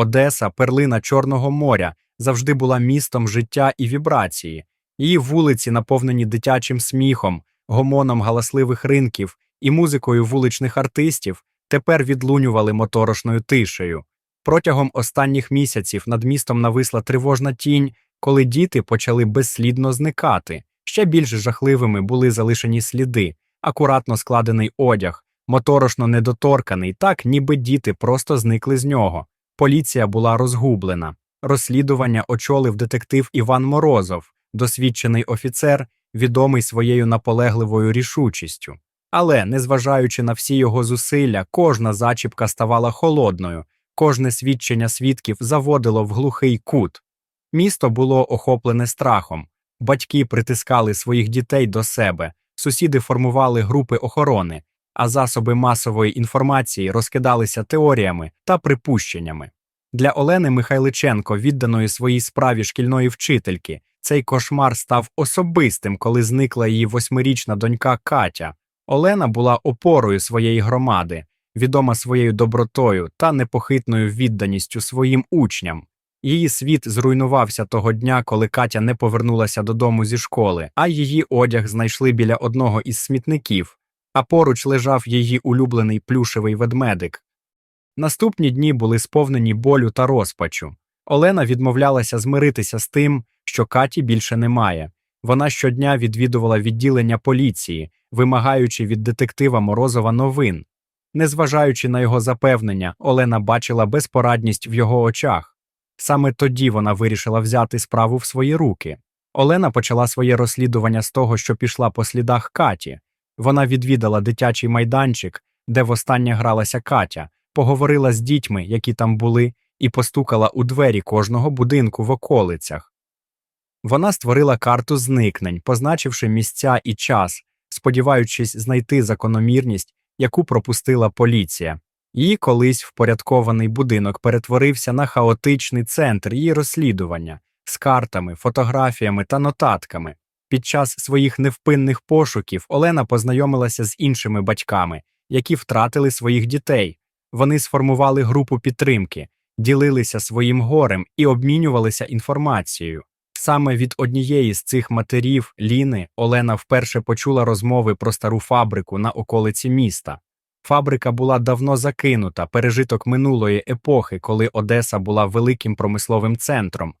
Одеса, перлина Чорного моря, завжди була містом життя і вібрації. Її вулиці, наповнені дитячим сміхом, гомоном галасливих ринків і музикою вуличних артистів, тепер відлунювали моторошною тишею. Протягом останніх місяців над містом нависла тривожна тінь, коли діти почали безслідно зникати. Ще більш жахливими були залишені сліди, акуратно складений одяг, моторошно недоторканий, так ніби діти просто зникли з нього. Поліція була розгублена. Розслідування очолив детектив Іван Морозов, досвідчений офіцер, відомий своєю наполегливою рішучістю. Але, незважаючи на всі його зусилля, кожна зачіпка ставала холодною, кожне свідчення свідків заводило в глухий кут. Місто було охоплене страхом. Батьки притискали своїх дітей до себе, сусіди формували групи охорони, а засоби масової інформації розкидалися теоріями та припущеннями. Для Олени Михайличенко, відданої своїй справі шкільної вчительки, цей кошмар став особистим, коли зникла її восьмирічна донька Катя. Олена була опорою своєї громади, відома своєю добротою та непохитною відданістю своїм учням. Її світ зруйнувався того дня, коли Катя не повернулася додому зі школи, а її одяг знайшли біля одного із смітників, а поруч лежав її улюблений плюшевий ведмедик. Наступні дні були сповнені болю та розпачу. Олена відмовлялася змиритися з тим, що Каті більше немає. Вона щодня відвідувала відділення поліції, вимагаючи від детектива Морозова новин. Незважаючи на його запевнення, Олена бачила безпорадність в його очах. Саме тоді вона вирішила взяти справу в свої руки. Олена почала своє розслідування з того, що пішла по слідах Каті. Вона відвідала дитячий майданчик, де востаннє гралася Катя, поговорила з дітьми, які там були, і постукала у двері кожного будинку в околицях. Вона створила карту зникнень, позначивши місця і час, сподіваючись знайти закономірність, яку пропустила поліція. Її колись впорядкований будинок перетворився на хаотичний центр її розслідування з картами, фотографіями та нотатками. Під час своїх невпинних пошуків Олена познайомилася з іншими батьками, які втратили своїх дітей. Вони сформували групу підтримки, ділилися своїм горем і обмінювалися інформацією. Саме від однієї з цих матерів Ліни Олена вперше почула розмови про стару фабрику на околиці міста. Фабрика була давно закинута, пережиток минулої епохи, коли Одеса була великим промисловим центром.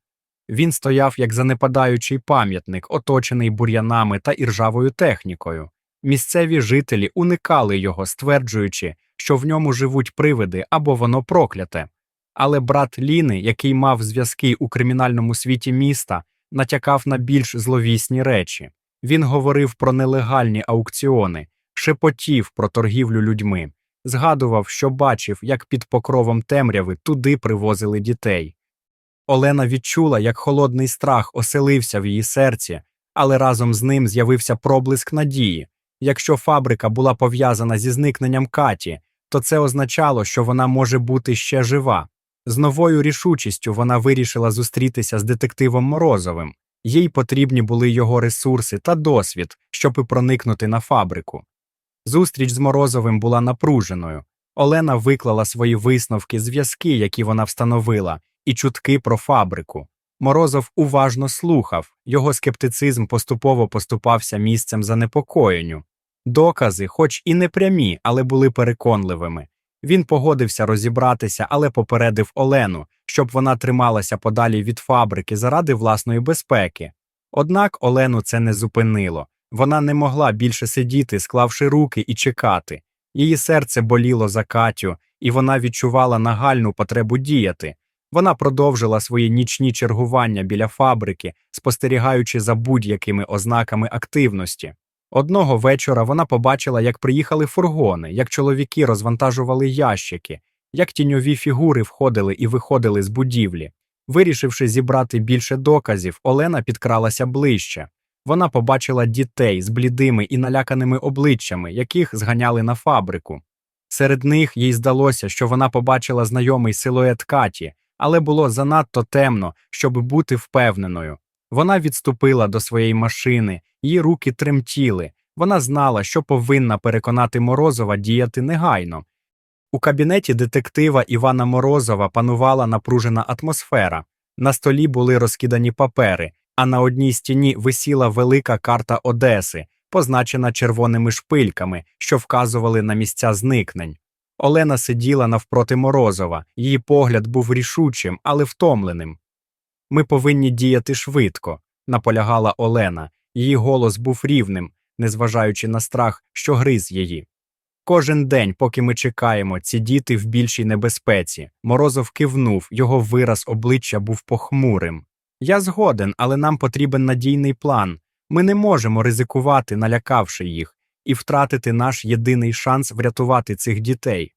Він стояв як занепадаючий пам'ятник, оточений бур'янами та іржавою технікою. Місцеві жителі уникали його, стверджуючи, що в ньому живуть привиди або воно прокляте. Але брат Ліни, який мав зв'язки у кримінальному світі міста, натякав на більш зловісні речі. Він говорив про нелегальні аукціони, шепотів про торгівлю людьми, згадував, що бачив, як під покровом темряви туди привозили дітей. Олена відчула, як холодний страх оселився в її серці, але разом з ним з'явився проблиск надії. Якщо фабрика була пов'язана зі зникненням Каті, то це означало, що вона може бути ще жива. З новою рішучістю вона вирішила зустрітися з детективом Морозовим. Їй потрібні були його ресурси та досвід, щоб проникнути на фабрику. Зустріч з Морозовим була напруженою. Олена виклала свої висновки, зв'язки, які вона встановила, і чутки про фабрику. Морозов уважно слухав, його скептицизм поступово поступався місцем занепокоєнню. Докази, хоч і не прямі, але були переконливими. Він погодився розібратися, але попередив Олену, щоб вона трималася подалі від фабрики заради власної безпеки. Однак Олену це не зупинило. Вона не могла більше сидіти, склавши руки і чекати. Її серце боліло за Катю, і вона відчувала нагальну потребу діяти. Вона продовжила свої нічні чергування біля фабрики, спостерігаючи за будь-якими ознаками активності. Одного вечора вона побачила, як приїхали фургони, як чоловіки розвантажували ящики, як тіньові фігури входили і виходили з будівлі. Вирішивши зібрати більше доказів, Олена підкралася ближче. Вона побачила дітей з блідими і наляканими обличчями, яких зганяли на фабрику. Серед них їй здалося, що вона побачила знайомий силует Каті, але було занадто темно, щоб бути впевненою. Вона відступила до своєї машини, її руки тремтіли. Вона знала, що повинна переконати Морозова діяти негайно. У кабінеті детектива Івана Морозова панувала напружена атмосфера. На столі були розкидані папери, а на одній стіні висіла велика карта Одеси, позначена червоними шпильками, що вказували на місця зникнень. Олена сиділа навпроти Морозова, її погляд був рішучим, але втомленим. Ми повинні діяти швидко, наполягала Олена. Її голос був рівним, незважаючи на страх, що гриз її. Кожен день, поки ми чекаємо, ці діти в більшій небезпеці. Морозов кивнув, його вираз обличчя був похмурим. Я згоден, але нам потрібен надійний план. Ми не можемо ризикувати, налякавши їх, і втратити наш єдиний шанс врятувати цих дітей.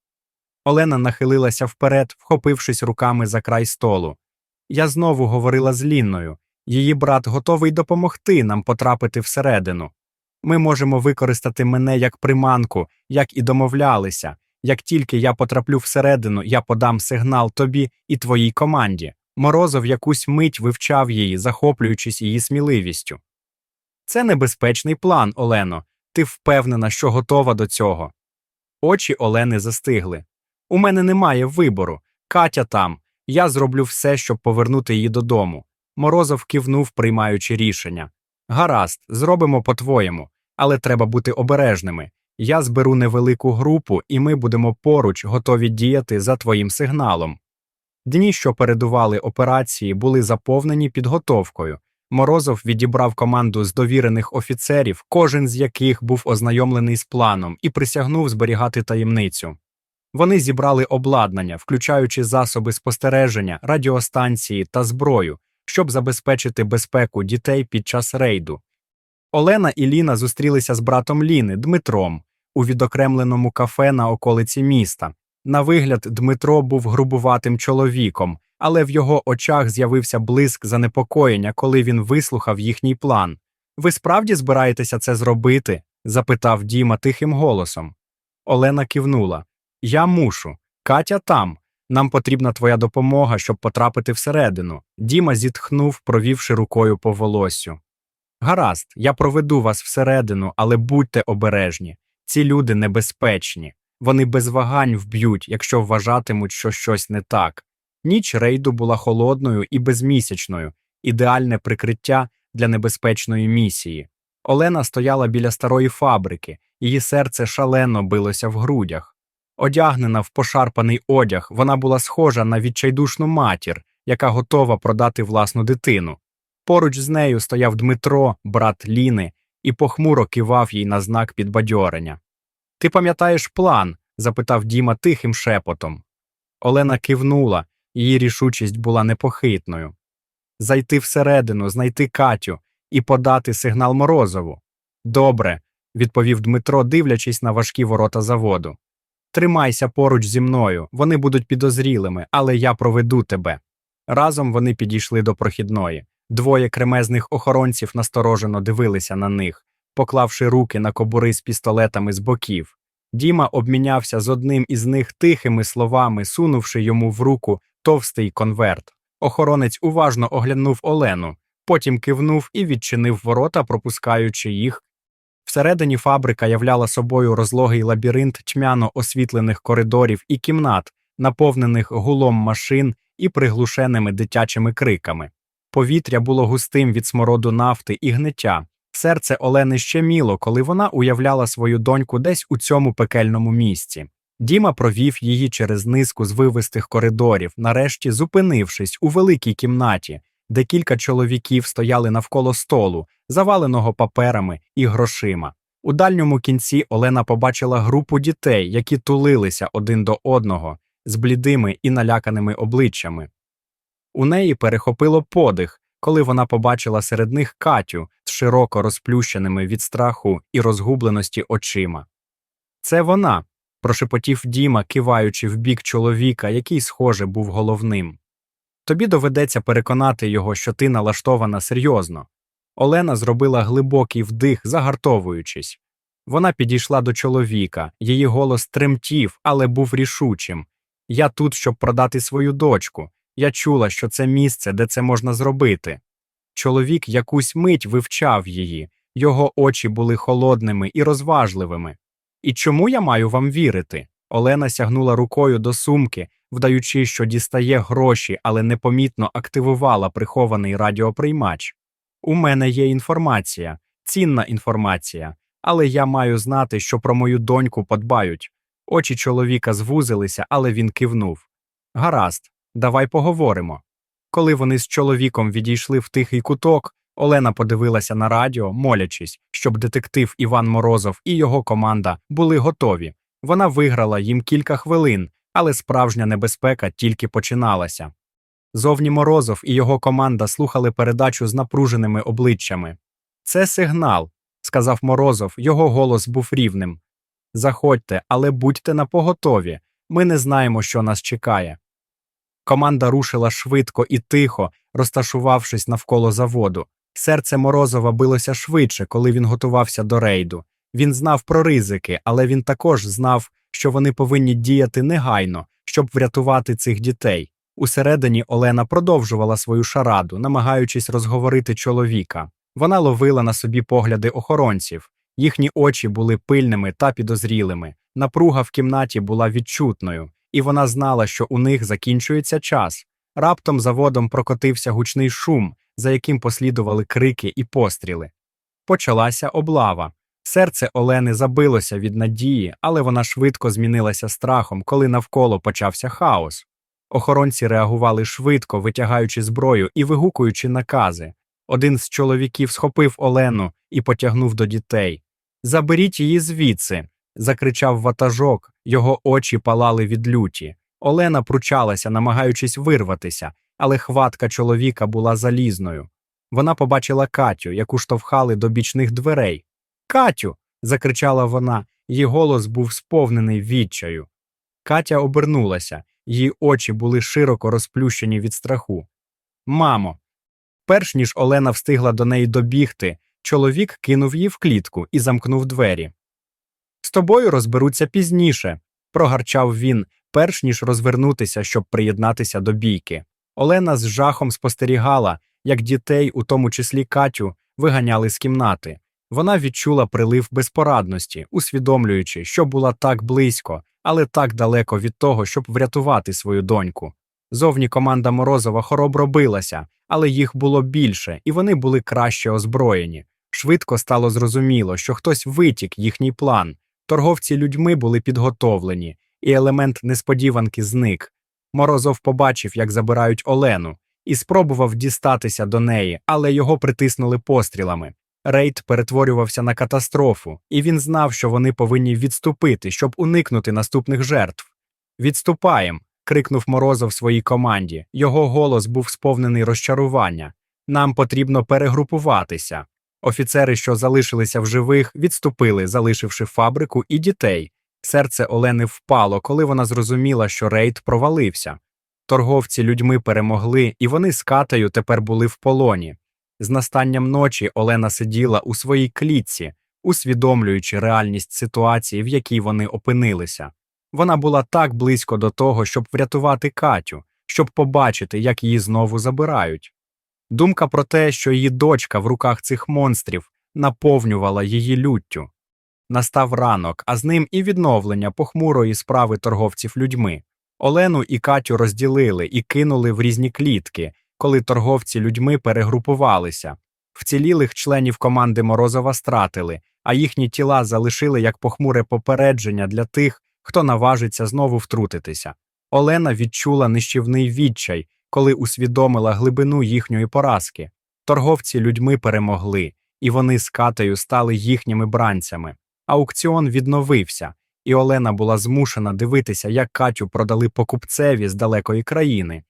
Олена нахилилася вперед, вхопившись руками за край столу. Я знову говорила з Лінною. Її брат готовий допомогти нам потрапити всередину. Ми можемо використати мене як приманку, як і домовлялися. Як тільки я потраплю всередину, я подам сигнал тобі і твоїй команді. Морозов якусь мить вивчав її, захоплюючись її сміливістю. Це небезпечний план, Олено. Ти впевнена, що готова до цього. Очі Олени застигли. У мене немає вибору. Катя там. Я зроблю все, щоб повернути її додому. Морозов кивнув, приймаючи рішення. Гаразд, зробимо по-твоєму, але треба бути обережними. Я зберу невелику групу, і ми будемо поруч готові діяти за твоїм сигналом. Дні, що передували операції, були заповнені підготовкою. Морозов відібрав команду з довірених офіцерів, кожен з яких був ознайомлений з планом і присягнув зберігати таємницю. Вони зібрали обладнання, включаючи засоби спостереження, радіостанції та зброю, щоб забезпечити безпеку дітей під час рейду. Олена і Ліна зустрілися з братом Ліни Дмитром у відокремленому кафе на околиці міста. На вигляд, Дмитро був грубуватим чоловіком, але в його очах з'явився блиск занепокоєння, коли він вислухав їхній план. Ви справді збираєтеся це зробити? запитав Діма тихим голосом. Олена кивнула. Я мушу. Катя там. Нам потрібна твоя допомога, щоб потрапити всередину. Діма зітхнув, провівши рукою по волоссю. Гаразд, я проведу вас всередину, але будьте обережні. Ці люди небезпечні. Вони без вагань вб'ють, якщо вважатимуть, що щось не так. Ніч рейду була холодною і безмісячною, ідеальне прикриття для небезпечної місії. Олена стояла біля старої фабрики, її серце шалено билося в грудях. Одягнена в пошарпаний одяг, вона була схожа на відчайдушну матір, яка готова продати власну дитину. Поруч з нею стояв Дмитро, брат Ліни, і похмуро кивав їй на знак підбадьорення. Ти пам'ятаєш план? запитав Діма тихим шепотом. Олена кивнула, її рішучість була непохитною. Зайти всередину, знайти Катю і подати сигнал Морозову. Добре, відповів Дмитро, дивлячись на важкі ворота заводу. Тримайся поруч зі мною, вони будуть підозрілими, але я проведу тебе. Разом вони підійшли до прохідної. Двоє кремезних охоронців насторожено дивилися на них, поклавши руки на кобури з пістолетами з боків. Діма обмінявся з одним із них тихими словами, сунувши йому в руку товстий конверт. Охоронець уважно оглянув Олену, потім кивнув і відчинив ворота, пропускаючи їх. Всередині фабрика являла собою розлогий лабіринт тьмяно освітлених коридорів і кімнат, наповнених гулом машин і приглушеними дитячими криками. Повітря було густим від смороду нафти і гниття. Серце Олени щеміло, коли вона уявляла свою доньку десь у цьому пекельному місці. Діма провів її через низку звивистих коридорів, нарешті зупинившись у великій кімнаті, де кілька чоловіків стояли навколо столу, заваленого паперами і грошима. У дальньому кінці Олена побачила групу дітей, які тулилися один до одного з блідими і наляканими обличчями. У неї перехопило подих, коли вона побачила серед них Катю з широко розплющеними від страху і розгубленості очима. Це вона, прошепотів Діма, киваючи в бік чоловіка, який, схоже, був головним. Тобі доведеться переконати його, що ти налаштована серйозно. Олена зробила глибокий вдих, загартовуючись. Вона підійшла до чоловіка, її голос тремтів, але був рішучим. Я тут, щоб продати свою дочку. Я чула, що це місце, де це можна зробити. Чоловік якусь мить вивчав її, його очі були холодними і розважливими. І чому я маю вам вірити? Олена сягнула рукою до сумки, вдаючи, що дістає гроші, але непомітно активувала прихований радіоприймач. У мене є інформація, цінна інформація, але я маю знати, що про мою доньку подбають. Очі чоловіка звузилися, але він кивнув. Гаразд, давай поговоримо. Коли вони з чоловіком відійшли в тихий куток, Олена подивилася на радіо, молячись, щоб детектив Іван Морозов і його команда були готові. Вона виграла їм кілька хвилин, але справжня небезпека тільки починалася. Зовні Морозов і його команда слухали передачу з напруженими обличчями. Це сигнал, сказав Морозов, його голос був рівним. Заходьте, але будьте напоготові. Ми не знаємо, що нас чекає. Команда рушила швидко і тихо, розташувавшись навколо заводу. Серце Морозова билося швидше, коли він готувався до рейду. Він знав про ризики, але він також знав, що вони повинні діяти негайно, щоб врятувати цих дітей. Усередині Олена продовжувала свою шараду, намагаючись розговорити чоловіка. Вона ловила на собі погляди охоронців. Їхні очі були пильними та підозрілими. Напруга в кімнаті була відчутною, і вона знала, що у них закінчується час. Раптом заводом прокотився гучний шум, за яким послідували крики і постріли. Почалася облава. Серце Олени забилося від надії, але вона швидко змінилася страхом, коли навколо почався хаос. Охоронці реагували швидко, витягаючи зброю і вигукуючи накази. Один з чоловіків схопив Олену і потягнув до дітей. Заберіть її звідси. закричав ватажок, його очі палали від люті. Олена пручалася, намагаючись вирватися, але хватка чоловіка була залізною. Вона побачила Катю, яку штовхали до бічних дверей. Катю. закричала вона, її голос був сповнений відчаю. Катя обернулася, її очі були широко розплющені від страху. Мамо. Перш ніж Олена встигла до неї добігти, чоловік кинув її в клітку і замкнув двері. З тобою розберуться пізніше, прогарчав він, перш ніж розвернутися, щоб приєднатися до бійки. Олена з жахом спостерігала, як дітей, у тому числі Катю, виганяли з кімнати. Вона відчула прилив безпорадності, усвідомлюючи, що була так близько, але так далеко від того, щоб врятувати свою доньку. Зовні команда Морозова хоробро билася, але їх було більше, і вони були краще озброєні. Швидко стало зрозуміло, що хтось витік їхній план. Торговці людьми були підготовлені, і елемент несподіванки зник. Морозов побачив, як забирають Олену, і спробував дістатися до неї, але його притиснули пострілами. Рейд перетворювався на катастрофу, і він знав, що вони повинні відступити, щоб уникнути наступних жертв. Відступаєм. крикнув Морозов своїй команді. Його голос був сповнений розчарування. Нам потрібно перегрупуватися. Офіцери, що залишилися в живих, відступили, залишивши фабрику і дітей. Серце Олени впало, коли вона зрозуміла, що рейд провалився. Торговці людьми перемогли, і вони з Катею тепер були в полоні. З настанням ночі Олена сиділа у своїй клітці, усвідомлюючи реальність ситуації, в якій вони опинилися. Вона була так близько до того, щоб врятувати Катю, щоб побачити, як її знову забирають. Думка про те, що її дочка в руках цих монстрів наповнювала її люттю. Настав ранок, а з ним і відновлення похмурої справи торговців людьми. Олену і Катю розділили і кинули в різні клітки, коли торговці людьми перегрупувалися. Вцілілих членів команди Морозова стратили, а їхні тіла залишили як похмуре попередження для тих, хто наважиться знову втрутитися. Олена відчула нищівний відчай, коли усвідомила глибину їхньої поразки. Торговці людьми перемогли, і вони з Катею стали їхніми бранцями. Аукціон відновився, і Олена була змушена дивитися, як Катю продали покупцеві з далекої країни.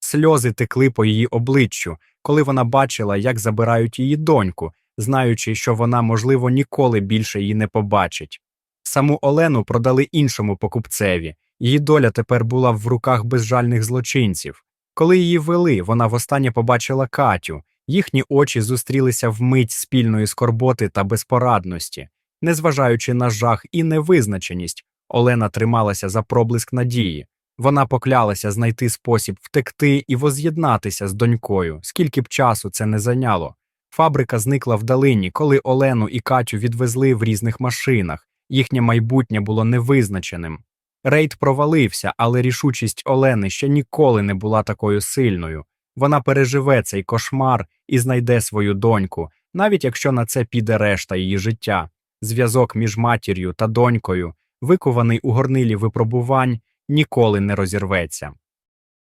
Сльози текли по її обличчю, коли вона бачила, як забирають її доньку, знаючи, що вона, можливо, ніколи більше її не побачить. Саму Олену продали іншому покупцеві, її доля тепер була в руках безжальних злочинців. Коли її вели, вона востаннє побачила Катю, їхні очі зустрілися вмить спільної скорботи та безпорадності. Незважаючи на жах і невизначеність, Олена трималася за проблиск надії. Вона поклялася знайти спосіб втекти і воз'єднатися з донькою, скільки б часу це не зайняло. Фабрика зникла вдалині, коли Олену і Катю відвезли в різних машинах, їхнє майбутнє було невизначеним. Рейд провалився, але рішучість Олени ще ніколи не була такою сильною. Вона переживе цей кошмар і знайде свою доньку, навіть якщо на це піде решта її життя. Зв'язок між матір'ю та донькою, викуваний у горнилі випробувань, ніколи не розірветься.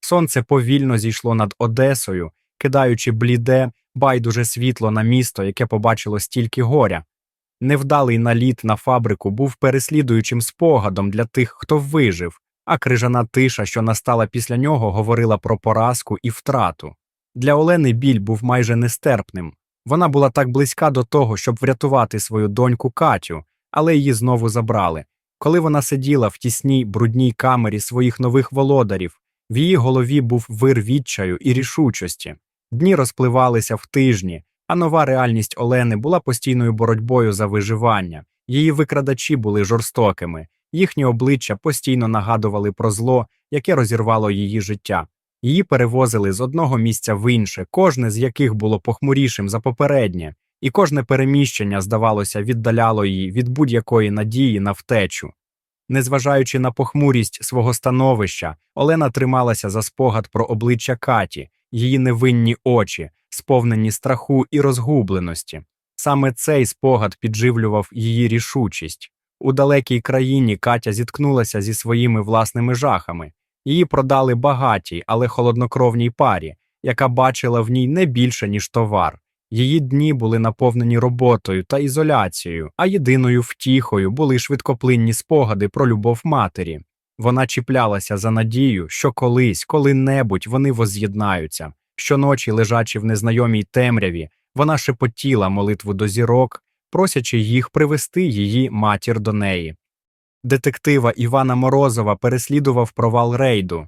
Сонце повільно зійшло над Одесою, кидаючи бліде, байдуже світло на місто, яке побачило стільки горя. Невдалий наліт на фабрику був переслідуючим спогадом для тих, хто вижив, а крижана тиша, що настала після нього, говорила про поразку і втрату. Для Олени біль був майже нестерпним. Вона була так близька до того, щоб врятувати свою доньку Катю, але її знову забрали. Коли вона сиділа в тісній брудній камері своїх нових володарів, в її голові був вир відчаю і рішучості. Дні розпливалися в тижні, а нова реальність Олени була постійною боротьбою за виживання. Її викрадачі були жорстокими, їхні обличчя постійно нагадували про зло, яке розірвало її життя. Її перевозили з одного місця в інше, кожне з яких було похмурішим за попереднє, і кожне переміщення, здавалося, віддаляло її від будь-якої надії на втечу. Незважаючи на похмурість свого становища, Олена трималася за спогад про обличчя Каті, її невинні очі, сповнені страху і розгубленості. Саме цей спогад підживлював її рішучість. У далекій країні Катя зіткнулася зі своїми власними жахами. Її продали багатій, але холоднокровній парі, яка бачила в ній не більше, ніж товар. Її дні були наповнені роботою та ізоляцією, а єдиною втіхою були швидкоплинні спогади про любов матері. Вона чіплялася за надію, що колись, коли-небудь вони воз'єднаються. Щоночі, лежачи в незнайомій темряві, вона шепотіла молитву до зірок, просячи їх привести її матір до неї. Детектива Івана Морозова переслідував провал рейду.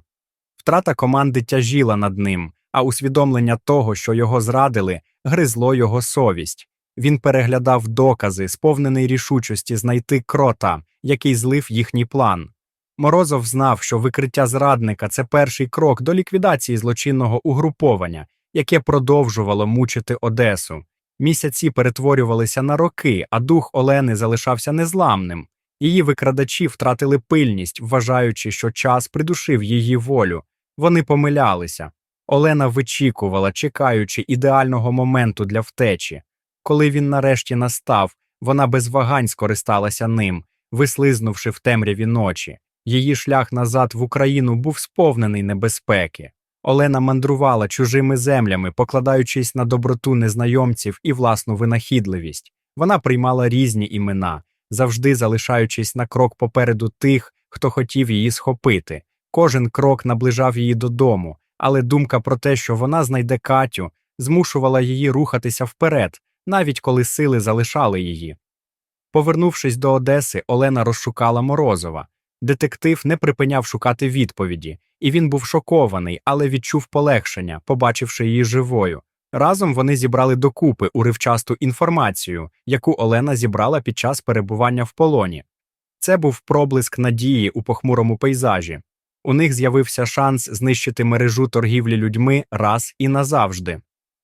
Втрата команди тяжіла над ним, а усвідомлення того, що його зрадили, гризло його совість. Він переглядав докази, сповнений рішучості знайти крота, який злив їхній план. Морозов знав, що викриття зрадника це перший крок до ліквідації злочинного угруповання, яке продовжувало мучити Одесу. Місяці перетворювалися на роки, а дух Олени залишався незламним. Її викрадачі втратили пильність, вважаючи, що час придушив її волю. Вони помилялися. Олена вичікувала, чекаючи ідеального моменту для втечі. Коли він нарешті настав, вона без вагань скористалася ним, вислизнувши в темряві ночі. Її шлях назад в Україну був сповнений небезпеки. Олена мандрувала чужими землями, покладаючись на доброту незнайомців і власну винахідливість. Вона приймала різні імена, завжди залишаючись на крок попереду тих, хто хотів її схопити. Кожен крок наближав її додому, але думка про те, що вона знайде Катю, змушувала її рухатися вперед, навіть коли сили залишали її. Повернувшись до Одеси, Олена розшукала Морозова. Детектив не припиняв шукати відповіді, і він був шокований, але відчув полегшення, побачивши її живою. Разом вони зібрали докупи уривчасту інформацію, яку Олена зібрала під час перебування в полоні. Це був проблиск надії у похмурому пейзажі. У них з'явився шанс знищити мережу торгівлі людьми раз і назавжди.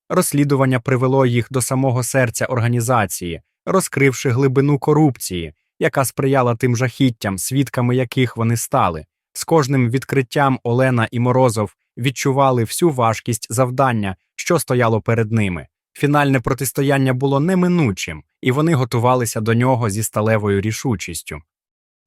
Розслідування привело їх до самого серця організації, розкривши глибину корупції, яка сприяла тим жахіттям, свідками яких вони стали. З кожним відкриттям Олена і Морозов відчували всю важкість завдання, що стояло перед ними. Фінальне протистояння було неминучим, і вони готувалися до нього зі сталевою рішучістю.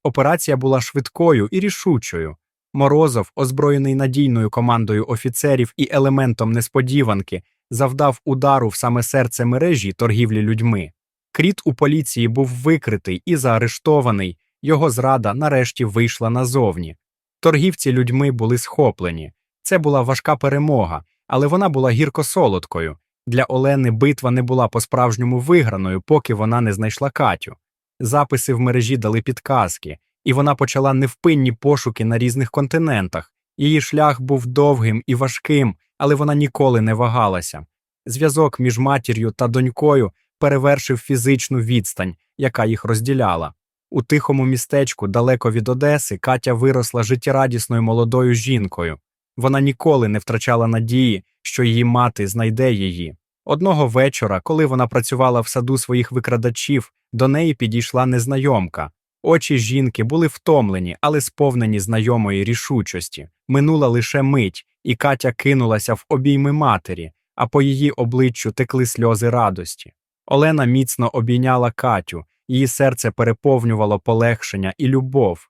Операція була швидкою і рішучою. Морозов, озброєний надійною командою офіцерів і елементом несподіванки, завдав удару в саме серце мережі торгівлі людьми. Кріт у поліції був викритий і заарештований, його зрада нарешті вийшла назовні. Торгівці людьми були схоплені. Це була важка перемога, але вона була гірко-солодкою. Для Олени битва не була по-справжньому виграною, поки вона не знайшла Катю. Записи в мережі дали підказки, і вона почала невпинні пошуки на різних континентах. Її шлях був довгим і важким, але вона ніколи не вагалася. Зв'язок між матір'ю та донькою перевершив фізичну відстань, яка їх розділяла. У тихому містечку, далеко від Одеси, Катя виросла життєрадісною молодою жінкою. Вона ніколи не втрачала надії, що її мати знайде її. Одного вечора, коли вона працювала в саду своїх викрадачів, до неї підійшла незнайомка. Очі жінки були втомлені, але сповнені знайомої рішучості. Минула лише мить, і Катя кинулася в обійми матері, а по її обличчю текли сльози радості. Олена міцно обійняла Катю, її серце переповнювало полегшення і любов.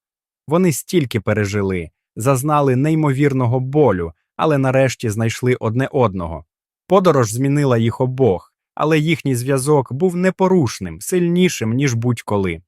Вони стільки пережили, зазнали неймовірного болю, але нарешті знайшли одне одного. Подорож змінила їх обох, але їхній зв'язок був непорушним, сильнішим, ніж будь-коли.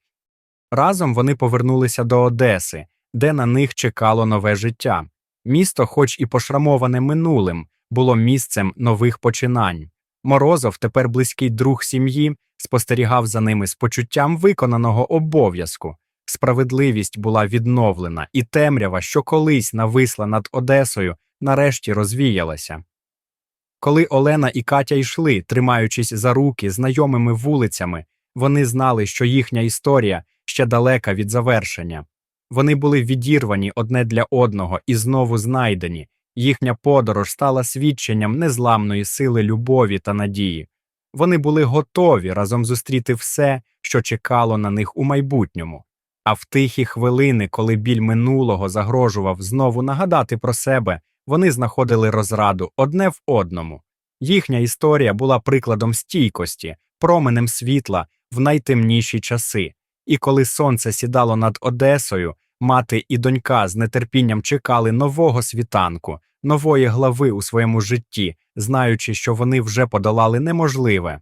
Разом вони повернулися до Одеси, де на них чекало нове життя. Місто, хоч і пошрамоване минулим, було місцем нових починань. Морозов, тепер близький друг сім'ї, спостерігав за ними з почуттям виконаного обов'язку. Справедливість була відновлена, і темрява, що колись нависла над Одесою, нарешті розвіялася. Коли Олена і Катя йшли, тримаючись за руки знайомими вулицями, вони знали, що їхня історія ще далека від завершення. Вони були відірвані одне для одного і знову знайдені. Їхня подорож стала свідченням незламної сили любові та надії. Вони були готові разом зустріти все, що чекало на них у майбутньому. А в тихі хвилини, коли біль минулого загрожував знову нагадати про себе, вони знаходили розраду одне в одному. Їхня історія була прикладом стійкості, променем світла в найтемніші часи. І коли сонце сідало над Одесою, мати і донька з нетерпінням чекали нового світанку, нової глави у своєму житті, знаючи, що вони вже подолали неможливе.